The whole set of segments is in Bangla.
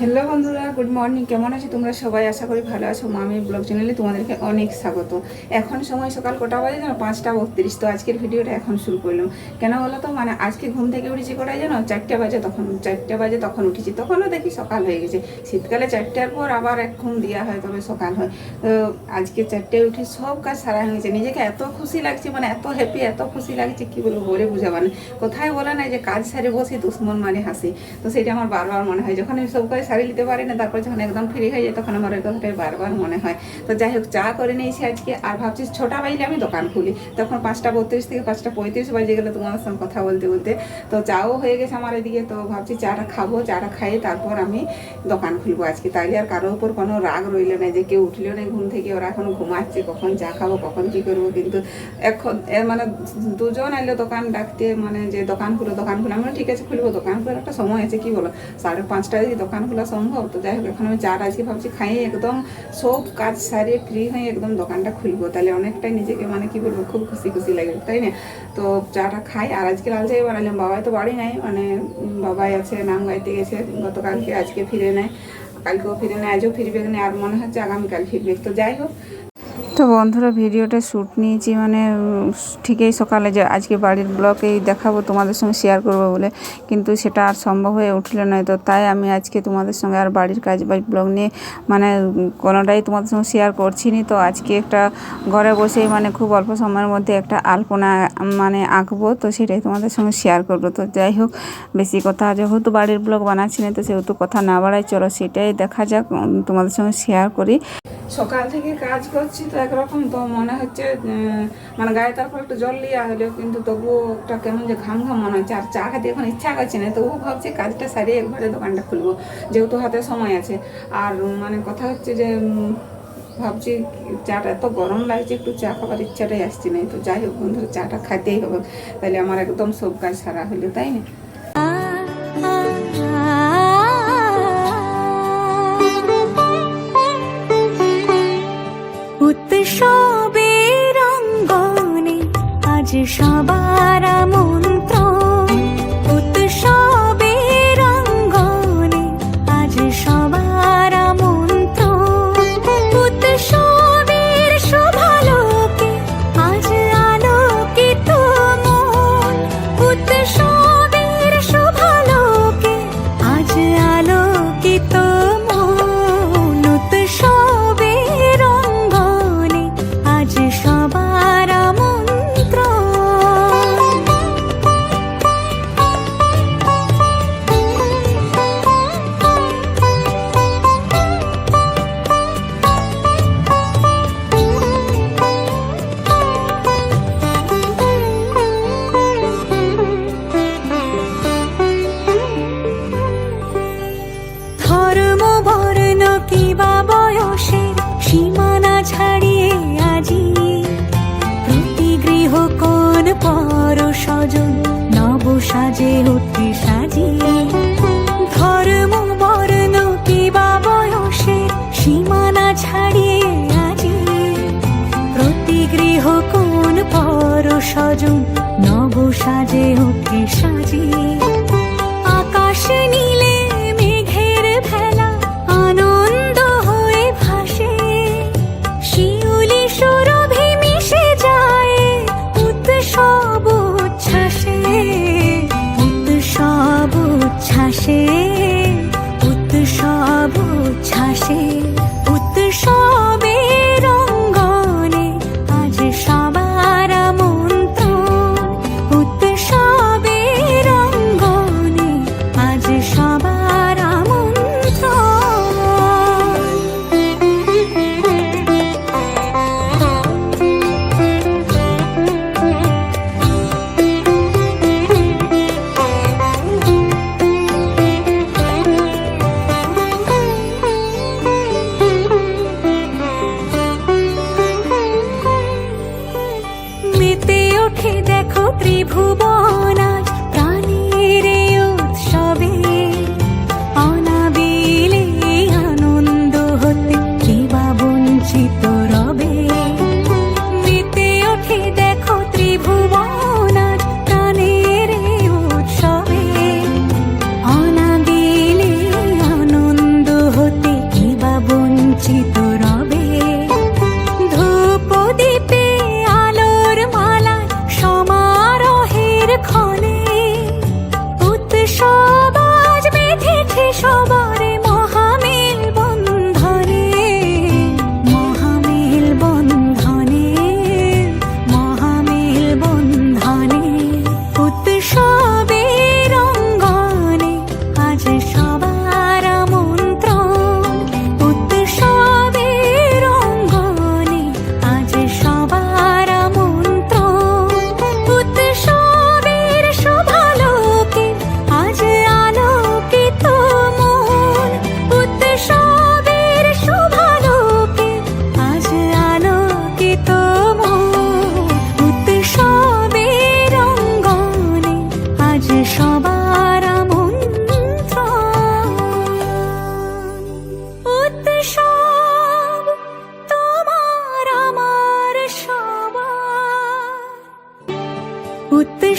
হ্যালো বন্ধুরা গুড মর্নিং কেমন আছো তোমরা সবাই? আশা করি ভালো আছো। মামি ব্লগ চ্যানেলে তোমাদেরকে অনেক স্বাগত। এখন সময় সকাল কটা বাজে জানো? পাঁচটা বত্রিশ। তো আজকের ভিডিওটা এখন শুরু করলাম। কেন বলো তো? মানে আজকে ঘুম থেকে উঠেছি কটায় জানো? চারটে বাজে তখন, চারটে বাজে তখন উঠেছি। তখনও দেখি সকাল হয়ে গেছে। শীতকালে চারটের পর আবার এক ঘুম দেওয়া হয়, তবে সকাল হয়। তো আজকে চারটে উঠে সব কাজ সারা হয়ে গেছে। নিজেকে এত খুশি লাগছে মানে এত হ্যাপি এত খুশি লাগছে, কি বলব, বলে বুঝাবা না। কোথায় বলে না যে কাজ সারে বসি, দুশ্মন মানে হাসি। তো সেটা আমার বারবার মনে হয়। যখন আমি সব কাজ সারি নিতে পারি না, তারপর যখন একদম ফ্রি হয়ে যায় তখন আমার ওই কথাটাই বারবার মনে হয়। তো যাই হোক, চা করে নিয়েছি আজকে আর ভাবছি ছটা বাজলে আমি দোকান খুলি। তখন পাঁচটা বত্রিশ থেকে পাঁচটা পঁয়ত্রিশ বাজে গেলে তোমাদের সঙ্গে কথা বলতে বলতে। তো চাও হয়ে গেছে আমার এদিকে, তো ভাবছি চাটা খাব, চাটা খাইয়ে তারপর আমি দোকান খুলবো আজকে। তাইলে আর কারোর উপর কোনো রাগ রইল না যে কেউ উঠল না ঘুম থেকে, ওরা এখন ঘুমাচ্ছে, কখন চা খাব, কখন কী করব? কিন্তু এখন মানে দুজন এলো দোকান ডাকতে মানে যে দোকান খুলো দোকান খুলো। আমি ঠিক আছে, খুলবো, দোকান খোলার একটা সময় আছে, কি বলো? সাড়ে পাঁচটায় দোকান খোলা সম্ভব? তো যাই হোক, এখন আমি চাটা আজকে ভাবছি খাইয়ে একদম সব কাজ সারিয়ে ফ্রি হয়ে একদম দোকানটা খুলবো। তাহলে অনেকটাই নিজেকে মানে কি বলব, খুব খুশি খুশি লাগে তাই না? তো চাটা খাই, আর আজকে লাল চাই বানালাম, বাবাই তো বাড়ি নাই মানে বাবাই আছে, নাম গাইতে গেছে, গতকালকে আজকে ফিরে নেয় কালকেও ফিরে নেয় আজও ফিরবে না, আর মনে হচ্ছে আগামীকাল ফিরবে। তো যাই হোক তো বন্ধুরা ভিডিওটা শ্যুট নিয়েছি মানে ঠিকই সকালে যে আজকে বাড়ির ব্লগেই দেখাবো, তোমাদের সঙ্গে শেয়ার করব বলে। কিন্তু সেটা আর সম্ভব হয়ে উঠল না। তো তাই আমি আজকে তোমাদের সঙ্গে আর বাড়ির কাজ বাজ ব্লগ নিয়ে মানে কোনোটাই তোমাদের সঙ্গে শেয়ার করছি নি তো আজকে একটা ঘরে বসেই মানে খুব অল্প সময়ের মধ্যে একটা আলপনা মানে আঁকবো। তো সেটাই তোমাদের সঙ্গে শেয়ার করব। তো যাই হোক, বেশি কথা যেহেতু বাড়ির ব্লগ বানাচ্ছি না, তো সেহেতু কথা না বাড়াই চলো সেটাই দেখা যাক তোমাদের সঙ্গে শেয়ার করি। সকাল থেকে কাজ করছি, তো একরকম তো মনে হচ্ছে মানে গায়ে তারপর একটু জল লিয়া হলো কিন্তু তবুও একটা কেমন যে ঘাম ঘাম মনে হচ্ছে। আর চা খেতে এখন ইচ্ছা করছে না, তবুও ভাবছি কাজটা সারিয়ে একবারে দোকানটা খুলবো, যেহেতু হাতে সময় আছে। আর মানে কথা হচ্ছে যে ভাবছি চাটা এত গরম লাগছে, একটু চা খাবার ইচ্ছাটাই আসছে না। তো যাই হোক বন্ধুরা, চাটা খাইতেই হবে। তাহলে আমার একদম সব কাজ সারা হলো, তাই না? সবার মন্ত্র বর্ণ কিবা বয়সের সীমানা ছাড়িয়ে আজি? প্রতি গৃহ কোন পর স্বজন নব সাজে অতি সাজিয়ে? ধর্ম, বর্ণ কিবা বয়সের সীমানা ছাড়িয়ে আজি? প্রতি গৃহ কোন পর নব সাজে আকাশ নীলে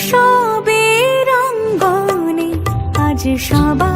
উৎসবের রঙ্গনে আজ মন